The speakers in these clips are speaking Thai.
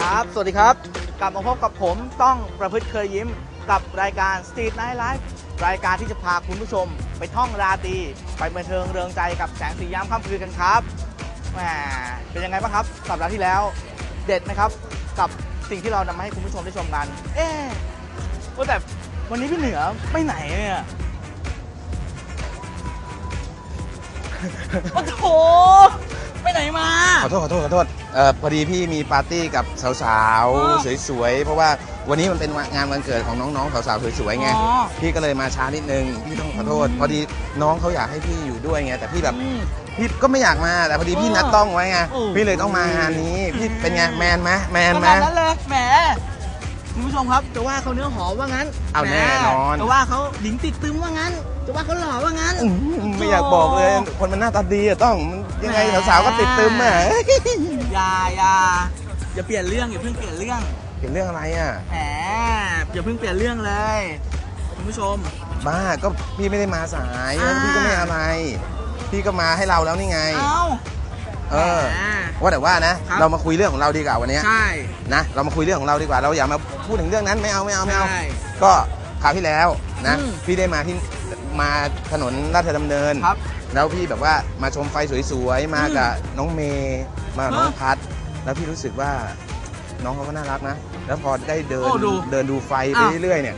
ครับ สวัสดีครับ กลับมาพบกับผมต้องประพฤติเคยยิ้มกับรายการ Street Night Life รายการที่จะพาคุณผู้ชม ไปท่องราตรีไปบันเทิงเริงใจกับแสงสียามค่ำคืนกันครับแหมเป็นยังไงบ้างครับ สัปดาห์ที่แล้ว เด็ดนะครับ กับสิ่งที่เรานำมาให้คุณผู้ชมได้ชมกัน เอ๊ะว่าแต่วันนี้พี่เหนือไม่ไหนเนี่ยโอ้โห ไปไหนมา ขอโทษขอโทษขอโทษเอ่อพอดีพี่มีปาร์ตี้กับสาวอ๋อๆสวยๆ เพราะว่าวันนี้มันเป็นงานวันเกิดของน้องๆสาวๆสวยๆไงอ๋อพี่ก็เลยมาช้านิดนึงพี่ต้องขอโทษ พอดีน้องเขาอยากให้พี่อยู่ด้วยไงแต่พี่แบบอืมพี่ก็ไม่อยากมาแต่พอดีพี่อ๋อนัดต้องไว้ไงโอ้ พี่เลยต้องมางานนี้พี่เป็นไงแมนไหมแมนขไหม นาดนั้นเลยแหมคุณผู้ชมครับจะว่าเขาเนื้อหอมว่างั้นเอาหมแน่นอน จะว่าเขาหญิงติดตึมว่างั้น จะว่าเขาหล่อว่างั้น อื้อหือไม่อยากบอกเลยคนมันหน้าตาดีอะต้องมัน ยังไงแหมสาวๆก็ติดตึมอะอย่าอย่าอย่าเปลี่ยนเรื่องอย่าเพิ่งเปลี่ยนเรื่องเห็นเรื่องอะไรอะแหมอย่าเพิ่งเปลี่ยนเรื่องเลยคุณผู้ชม บ้าก็พี่ไม่ได้มาสายอ่าพี่ก็ไม่อะไร พี่ก็มาให้เราแล้วนี่ไง เอ้าเออแหมว่าแต่ว่านะครับเรามาคุยเรื่องของเราดีกว่าวันเนี้ยใช่นะเรามาคุยเรื่องของเราดีกว่าเราอย่ามาพูดถึงเรื่องนั้นไม่เอาไม่เอาไม่เอาใช่ก็คราวที่แล้วนะอืมพี่ได้มาที่มาถนนราชดำเนินครับ แล้วพี่แบบว่ามาชมไฟสวยๆ มาอืมกับน้องเมย์มากับน้องฮะพัด แล้วพี่รู้สึกว่าน้องเขาก็น่ารักนะ แล้วพอได้เดินโอ้ดูเดินดูไฟไปอะเรื่อยๆเนี่ย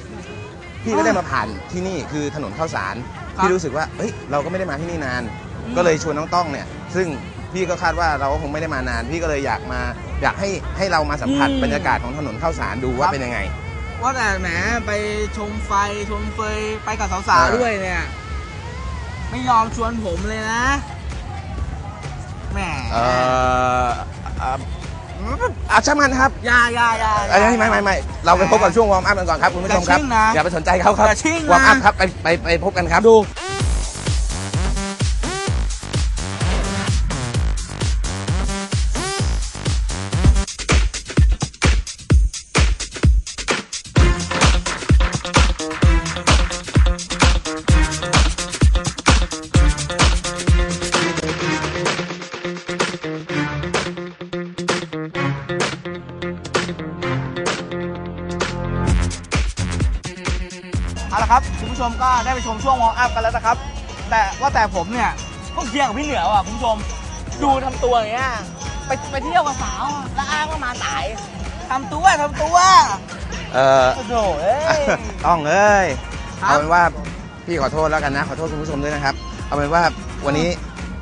พี่ก็ได้มาผ่านที่นี่คือถนนข้าวสาร ครับ พี่รู้สึกว่าเอ้ยเราก็ไม่ได้มาที่นี่นานอืมก็เลยชวนน้องต้องเนี่ย ซึ่งพี่ก็คาดว่าเราก็คงไม่ได้มานาน พี่ก็เลยอยากมาอยากให้ให้เรามาสัมผัสบรรยากาศของถนนข้าวสารดูว่าเป็นยังไง ว่าแต่แหมไปชมไฟชมเฟยไปกับสาวเออๆด้วยเนี่ย ไม่ยอมชวนผมเลยนะแหมเอ่ออะอะช่างมันครับอยาอยาอยาเอ้ยไม่ไม่ไม่เราไปพบกับช่วงวอร์มอัพกันก่อนครับคุณผู้ชมครับ อย่าชิ่งนะอย่าไปสนใจเขาครับอย่าชิ่งนะวอร์มอัพครับ ไปไปไปพบกันครับ ดู เอาละครับคุณผู้ชมก็ได้ไปชมช่วงวอร์มอัพกันแล้วนะครับ แต่ว่าแต่ผมเนี่ยก็เพียงกับพี่เหนือว่ะคุณผู้ชมดูทำตัวอย่างเงี้ยไปไปเที่ยวกับสาวแล้วอ้างว่ามาสายทำตัวทำตัวเออโอ้โหเอ้ย ต้องเอ้ยครับ เอาเป็นว่าพี่ขอโทษแล้วกันนะขอโทษคุณผู้ชมด้วยนะครับ เอาเป็นว่าวันนี้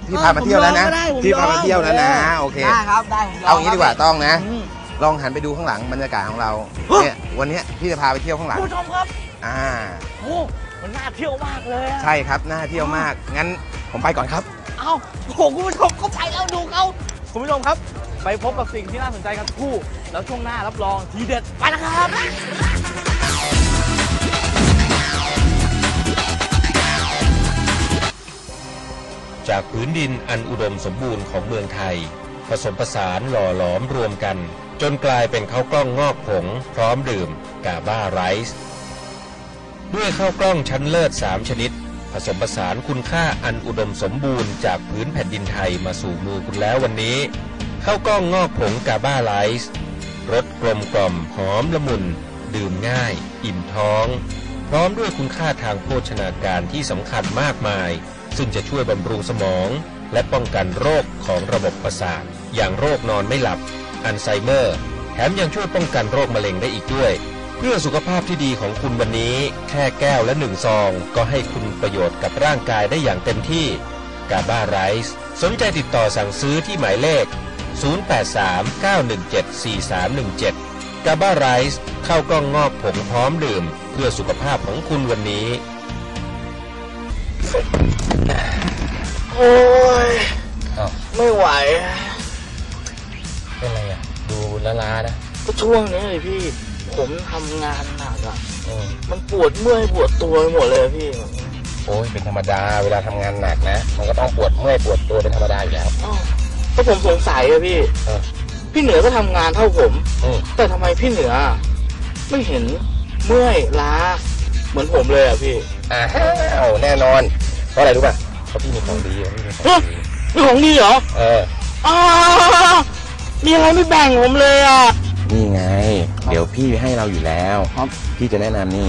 พี่พามาเที่ยวแล้วนะผมยอมก็ได้ผมพี่พามาเที่ยวแล้วนะยอมโอเค ได้ครับได้ผมยมเอางี้ดีกว่าต้องนะ อืม ลองหันไปดูข้างหลังบรรยากาศของเราเฮ้ยเนี่ยวันเนี้ยพี่จะพาไปเที่ยวข้างหลัง คุณผู้ชมครับ อ่า โอ้มันน่าเที่ยวมากเลยอะใช่ครับน่าเที่ยวมาก งั้นผมไปก่อนครับ เอ้าโอ้โหคุณผู้ชมก็ไปแล้วดูเขาคุณผู้ชมครับ ไปพบกับสิ่งที่น่าสนใจกันทุกคู่ แล้วช่วงหน้ารับรองทีเด็ดไปนะครับ จากพื้นดินอันอุดมสมบูรณ์ของเมืองไทย ผสมผสานหล่อหลอมรวมกัน จนกลายเป็นข้าวกล้องงอกผง พร้อมดื่มกาบ้าไรซ์ ด้วยข้าวกล้องชั้นเลิศ 3 ชนิด ผสมผสานคุณค่าอันอุดมสมบูรณ์จากพื้นแผ่นดินไทยมาสู่มือคุณแล้ววันนี้ข้าวกล้องงอกผงกาบ้าไรซ์รสกลมกล่อมหอมละมุน ดื่มง่าย อิ่มท้อง พร้อมด้วยคุณค่าทางโภชนาการที่สำคัญมากมาย ซึ่งจะช่วยบำรุงสมอง และป้องกันโรคของระบบประสาท อย่างโรคนอนไม่หลับ อัลไซเมอร์ แถมยังช่วยป้องกันโรคมะเร็งได้อีกด้วย เพื่อสุขภาพที่ดีของคุณวันนี้ แค่แก้วและหนึ่งซอง ก็ให้คุณประโยชน์กับร่างกายได้อย่างเต็มที่กาบ้าไรซ์สนใจติดต่อสั่งซื้อที่หมายเลข 0839174317 กาบ้าไรซ์เข้าวกล้องงอกผงพร้อมดื่ม เพื่อสุขภาพของคุณวันนี้ โอ้ยอ้าวไม่ไหวเป็นไรอะ ดูละลานะ ก็ช่วงนี้เลยพี่ ผมทำงานหนักอะ มันปวดเมื่อยปวดตัวไปหมดเลยพี่โอ้ยเป็นธรรมดาเวลาทำงานหนักนะ มันก็ต้องปวดเมื่อยปวดตัวเป็นธรรมดาอยู่แล้วอ้าวก็ผมสงสัยอะพี่ เออ พี่เหนือก็ทำงานเท่าผม อืมแต่ทำไมพี่เหนือ ไม่เห็นเมื่อยล้า เหมือนผมเลยอะพี่อ้าวแน่นอน เพราะอะไรรู้ป่ะเพราะพี่มีของดีพี่มีของดีมีของดีเหรอเออ อ้าวมีอะไรไม่แบ่งผมเลยอะนี่ไง เดี๋ยวพี่ให้เราอยู่แล้ว ครับ พี่จะแนะนำนี่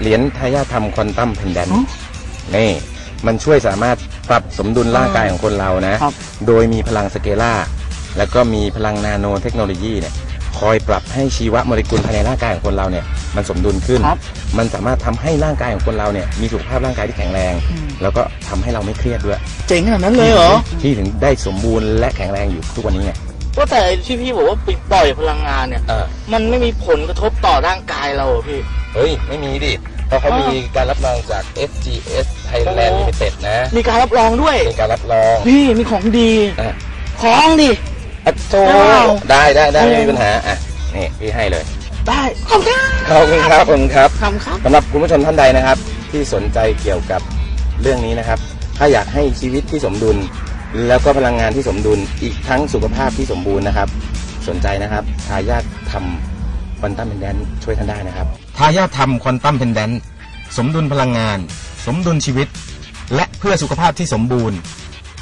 เหรียญทายาทธรรมควอนตัมเพนแดนอ๋อนี่ มันช่วยสามารถปรับสมดุลร่างกายของคนเรานะ ครับ โดยมีพลังสเกล่า แล้วก็มีพลังนาโนเทคโนโลยีเนี่ย คอยปรับให้ชีวโมเลกุลภายในร่างกายของคนเราเนี่ย มันสมดุลขึ้น ครับ มันสามารถทำให้ร่างกายของคนเราเนี่ย มีสุขภาพร่างกายที่แข็งแรงอืมแล้วก็ทำให้เราไม่เครียดด้วย เจ๋งขนาดนั้นเลยเหรอ ที่ถึงได้สมบูรณ์และแข็งแรงอยู่ทุกวันนี้ไง ว่าแต่ที่พี่บอกว่าปิดปล่อยพลังงานเนี่ยเออมันไม่มีผลกระทบต่อร่างกายเราเหรอพี่ เฮ้ย ไม่มีดิเพราะเขาอ๋อมีการรับรองจาก FGS Thailand โอ้ Limited นะมีการรับรองด้วย มีการรับรอง พี่มีของดี อะ ของดิอะโตว้าวได้ได้ได้โอ้ไม่มีปัญหา อะ นี่พี่ให้เลย ได้ขอบคุณขอบคุณครับขอบคุณครับ คำครับ สำหรับคุณผู้ชมท่านใดนะครับ ที่สนใจเกี่ยวกับเรื่องนี้นะครับ ถ้าอยากให้ชีวิตที่สมดุล แล้วก็พลังงานที่สมดุลอีกทั้งสุขภาพที่สมบูรณ์นะครับ สนใจนะครับทายาททำควอนตัมเพนแดนช่วยท่านได้นะครับทายาททำควอนตัมเพนแดนสมดุลพลังงาน สมดุลชีวิต และเพื่อสุขภาพที่สมบูรณ์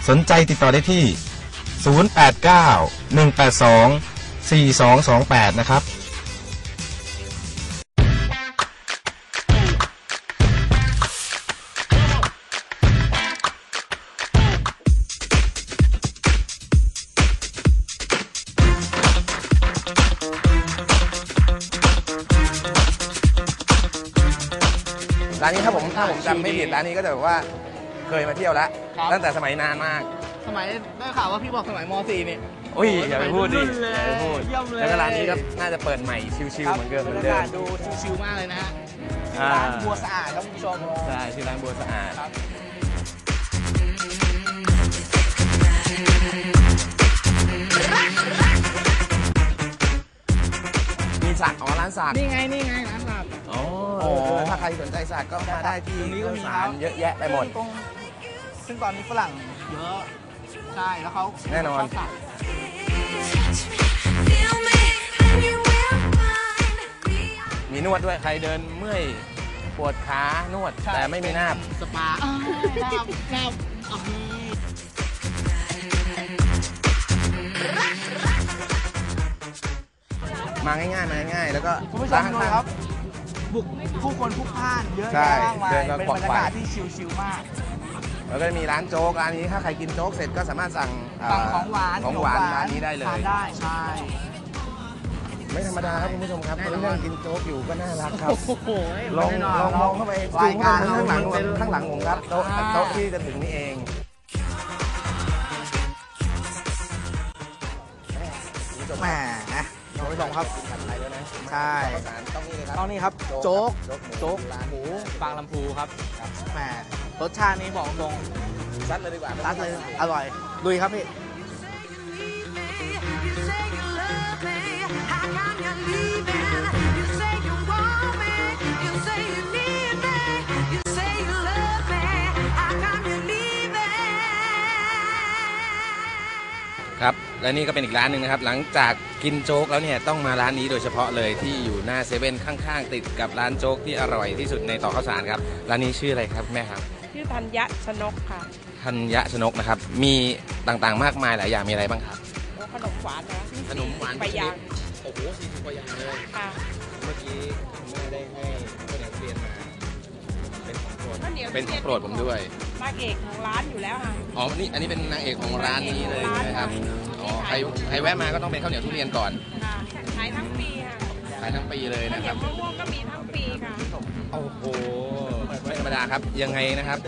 สนใจติดต่อได้ที่ 089 182 4228 นะครับ ร้านนี้ถ้าผมถ้าผมจำไม่ผิดร้านนี้ก็จะแบบว่าเคยมาเที่ยวแล้วครับ ตั้งแต่สมัยนานมาก สมัยได้ข่าวว่าพี่บอกสมัยม .4 นี่ อุ้ยอย่าไปพูดดิรุ่นเลยอย่าไปพูดเยี่ยมเลย แล้วก็ร้านนี้ก็น่าจะเปิดใหม่ชิวๆเหมือนเดิมเหมือนเดิมดูชิวๆมากเลยนะฮะอ่าร้านบัวสะอาดครับคุณผู้ชม ใช่ชื่อร้านบัวสะอาด ครับ สักอ๋อร้านสักนี่ไงนี่ไงร้านสับอ๋อโอ้เออถ้าใครสนใจสักก็มาได้ที่ตรงนี้ก็มีสารเยอะแยะไปหมด ตรงซึ่งตอนนี้ฝรั่งเยอะใช่แล้วเขาแน่นอน ชบสัก Feel me, and you will find me. มีนวดด้วยใครเดินเมื่อยปวดขานวด ใช่ แต่ไม่มีนาบ สปาอ้าวนาบนาบอ่ มาง่ายๆมาง่ายๆแล้วก็คุณผู้ชมดูครับ บุกผู้คนพลุกพล่านเยอะใช่แยะมากมายเดินกันเป็นขวับกรรไขว่ยากาศที่ชิลๆมาก แล้วก็มีร้านโจ๊กร้านนี้ถ้าใครกินโจ๊กเสร็จก็สามารถสั่งเสั่งของหวานของหวานขมร้านนี้ได้เลทานย ได้ใช่ ไม่ธรรมดาครับคุณผู้ชมครับแน่นอน เรื่องกินโจ๊กอยู่ก็น่ารักครับโอ้โหลองแน่นนลองมองเข้าไปรายการข้างหลังเป็นข้างหลังผมครับโต๊ะอ่า โต๊ะที่จะถึงนี่เองแหม คุณผู้ชมครับผัดไทยด้วยนะใช่ข้าวสารต้องนี่เลยครับต้องนี่ครับโจ๊กโจ๊กโจ๊กหมูบางลำพูครับแหมรสชาตินี้บอกตรงซัดเลยดีกว่ารัดเลยอร่อยลุยครับพี่ และนี่ก็เป็นอีกร้านหนึ่งนะครับ หลังจากกินโจ๊กแล้วเนี่ยต้องมาร้านนี้โดยเฉพาะเลยที่อยู่หน้าเซเว่นข้างๆ ติดกับร้านโจ๊กที่อร่อยที่สุดในต่อข้าวสารครับร้านนี้ชื่ออะไรครับแม่ครับชื่อธัญญชนกค่ะธัญชนกนะครับมีต่างๆมากมายหลายอย่างมีอะไรบ้างครับโอ้ขนมหวานนะขนมหวานไปยางโอ้โหสี่สิบกว่าอย่างเลยค่ะเมื่อกี้คุณแม่ได้ให้ข้าวเหนียวทุเรียนมาเป็นของโปรดข้าวเหนียวเป็นของโปรดผมด้วย นางเอกของร้านอยู่แล้วค่ะ อ๋อนี่อันนี้เป็นนางเอกของร้านนี้เลยใช่ไหมครับ อ๋อใครใครแวะมาก็ต้องเป็นข้าวเหนียวทุเรียนก่อน ค่ะขายทั้งปีค่ะขายทั้งปีเลยข้าวนะเหคนีรัยวบมะม่วงก็มีทั้งปีค่ะ โอ้โห ไม่ธรรมดาครับ ยังไงนะครับ